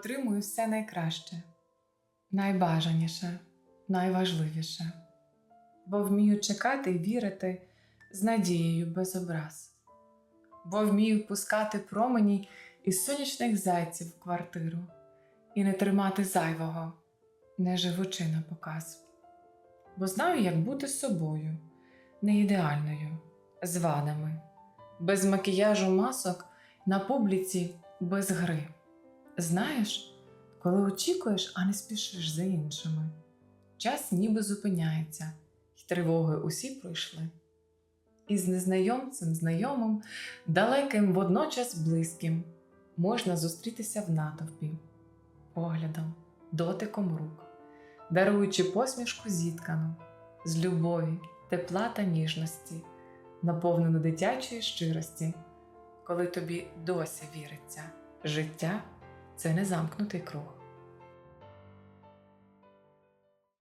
отримую все найкраще, найбажаніше, найважливіше, бо вмію чекати і вірити з надією без образ, бо вмію пускати промені із сонячних зайців в квартиру і не тримати зайвого, не живучи на показ. Бо знаю, як бути собою, не ідеальною, з вадами, без макіяжу масок на публіці без гри. Знаєш, коли очікуєш, а не спішиш за іншими, час ніби зупиняється, і тривоги усі пройшли. І з незнайомцем знайомим, далеким водночас близьким, можна зустрітися в натовпі, поглядом, дотиком рук, даруючи посмішку зіткану, з любові, тепла та ніжності, наповнену дитячої щирості, коли тобі досі віриться, життя це не замкнутий круг.